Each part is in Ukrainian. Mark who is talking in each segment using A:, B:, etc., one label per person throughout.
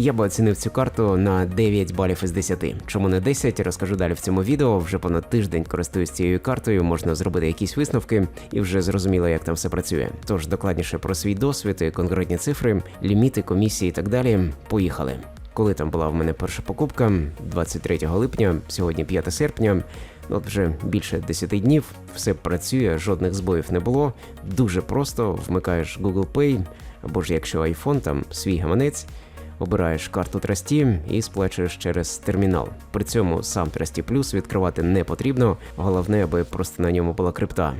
A: Я би оцінив цю карту на 9 балів із 10. Чому не 10, розкажу далі в цьому відео. Вже понад тиждень користуюсь цією картою, можна зробити якісь висновки і вже зрозуміло, як там все працює. Тож докладніше про свій досвід, і конкретні цифри, ліміти, комісії і так далі. Поїхали. Коли там була в мене перша покупка, 23 липня, сьогодні 5 серпня. От вже більше 10 днів, все працює, жодних збоїв не було. Дуже просто вмикаєш Google Pay, або ж якщо iPhone, там свій гаманець, обираєш карту Трасті і сплачуєш через термінал. При цьому сам Трасті Плюс відкривати не потрібно, головне, аби просто на ньому була крипта.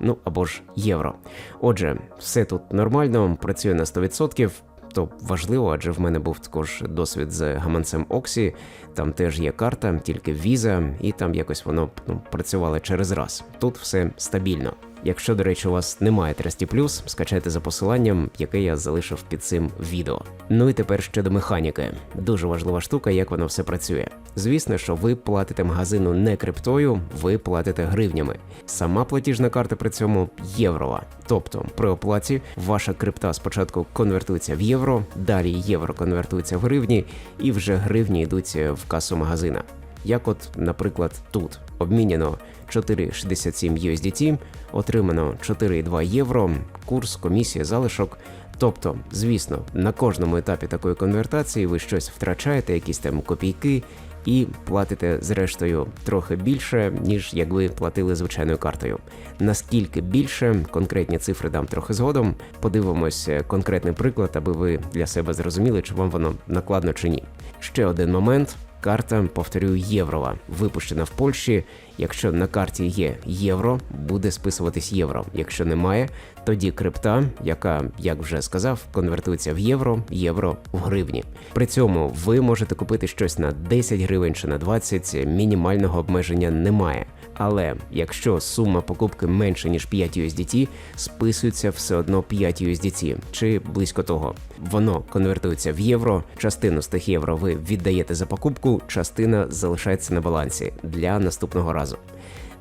A: Ну або ж євро. Отже, все тут нормально, працює на 100%. То важливо, адже в мене був також досвід з гаманцем Оксі. Там теж є карта, тільки віза, і там якось воно ну, працювало через раз. Тут все стабільно. Якщо, до речі, у вас немає Трасті Плюс, скачайте за посиланням, яке я залишив під цим відео. Ну і тепер щодо механіки. Дуже важлива штука, як воно все працює. Звісно, що ви платите магазину не криптою, ви платите гривнями. Сама платіжна карта при цьому єврова. Тобто при оплаті ваша крипта спочатку конвертується в євро, далі євро конвертується в гривні, і вже гривні йдуть в касу магазина. Як от, наприклад, тут обміняно 4,67 USDT, отримано 4,2 євро, курс, комісія, залишок. Тобто, звісно, на кожному етапі такої конвертації ви щось втрачаєте, якісь там копійки, і платите зрештою трохи більше, ніж як ви платили звичайною картою. Наскільки більше, конкретні цифри дам трохи згодом. Подивимось е, конкретний приклад, аби ви для себе зрозуміли, чи вам воно накладно чи ні. Ще один момент. Карта, повторюю, єврова, випущена в Польщі. Якщо на карті є євро, буде списуватись євро. Якщо немає, тоді крипта, яка, як вже сказав, конвертується в євро, євро в гривні. При цьому ви можете купити щось на 10 гривень чи на 20, мінімального обмеження немає. Але якщо сума покупки менше ніж 5 USDT, списується все одно 5 USDT, чи близько того. Воно конвертується в євро. Частину з тих євро ви віддаєте за покупку, частина залишається на балансі для наступного разу.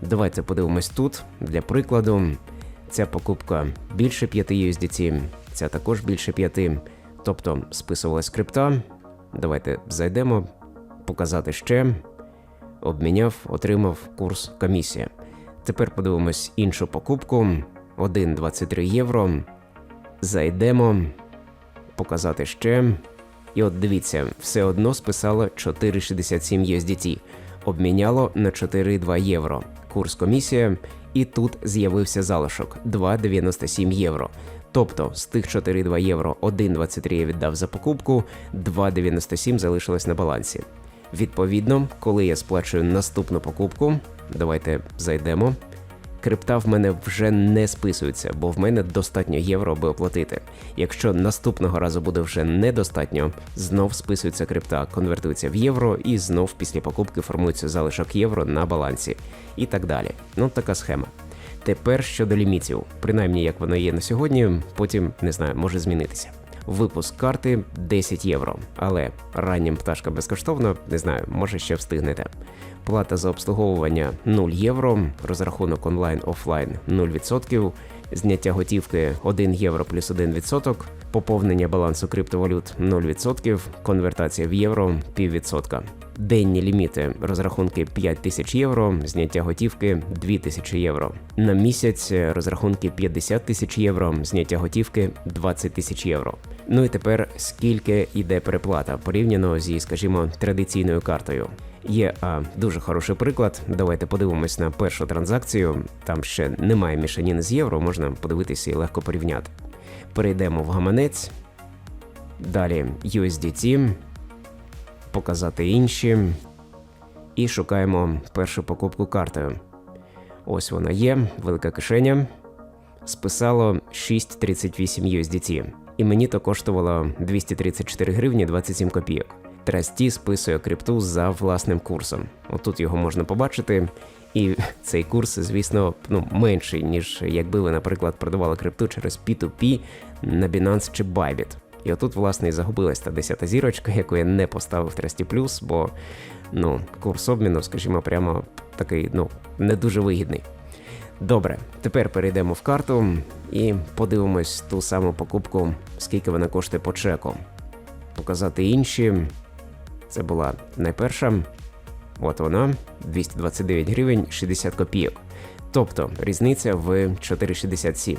A: Давайте подивимось тут для прикладу. Ця покупка більше 5 USDT, ця також більше 5. Тобто списувалась крипта. Давайте зайдемо, показати ще обміняв, отримав курс комісія. Тепер подивимось іншу покупку: 1,23 євро. Зайдемо, показати ще. І от дивіться, все одно списало 4,67 USDT, обміняло на 4,2 євро. Курс комісія, і тут з'явився залишок 2,97 євро. Тобто з тих 4,2 євро 1,23 я віддав за покупку, 2,97 залишилось на балансі. Відповідно, коли я сплачую наступну покупку, давайте зайдемо. Крипта в мене вже не списується, бо в мене достатньо євро, аби оплатити. Якщо наступного разу буде вже недостатньо, знов списується крипта, конвертується в євро, і знов після покупки формується залишок євро на балансі. І так далі. Ну така схема. Тепер щодо лімітів, принаймні як воно є на сьогодні, потім не знаю, може змінитися. Випуск карти 10 євро, але раннім пташка безкоштовно, не знаю, може ще встигнете. Плата за обслуговування 0 євро, розрахунок онлайн офлайн 0%, зняття готівки 1 євро плюс 1%, поповнення балансу криптовалют 0%, конвертація в євро 0,5%. Денні ліміти розрахунки 5 тисяч євро, зняття готівки 2 тисячі євро. На місяць розрахунки 50 тисяч євро, зняття готівки 20 тисяч євро. Ну і тепер скільки йде переплата порівняно зі, скажімо, традиційною картою. Є а, дуже хороший приклад. Давайте подивимось на першу транзакцію. Там ще немає мішаніни з євро, можна подивитися і легко порівняти. Перейдемо в гаманець. Далі USDT, показати інші. І шукаємо першу покупку картою. Ось вона є, велика кишеня. Списало 6,38 USDT. І мені то коштувало 234 гривні 27 копійок. Трасті списує крипту за власним курсом. Отут його можна побачити. І цей курс, звісно, ну менший, ніж якби ви, наприклад, продавали крипту через P2P на Binance чи Bybit. І отут, власне, і загубилась та 10 зірочка, яку я не поставив Трасті Плюс, бо ну, курс обміну, скажімо, прямо такий ну, не дуже вигідний. Добре, тепер перейдемо в карту і подивимось ту саму покупку, скільки вона коштує по чеку. показати інші. Це була найперша. От вона 229 гривень 60 копійок. Тобто різниця в 4,67.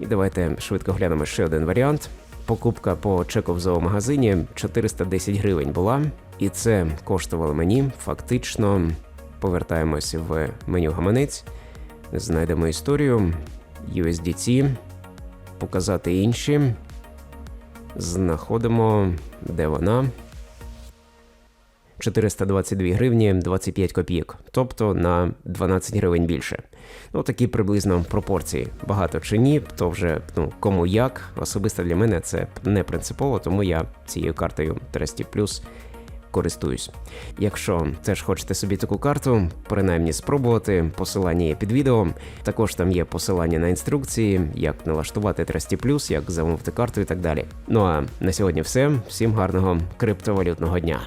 A: І давайте швидко глянемо ще один варіант. Покупка по чеку в зоомагазині 410 гривень була, і це коштувало мені фактично. Повертаємося в меню гаманець, знайдемо історію USDT, показати інші. Знаходимо, де вона. 422 гривні 25 копійок, тобто на 12 гривень більше. Ну такі приблизно пропорції. Багато чи ні, то вже ну кому як. Особисто для мене це не принципово, тому я цією картою Trusty Plus користуюсь. Якщо теж хочете собі таку карту, принаймні спробувати, посилання є під відео. Також там є посилання на інструкції, як налаштувати Trusty Plus, як замовити карту і так далі. Ну а на сьогодні все. Всім гарного криптовалютного дня.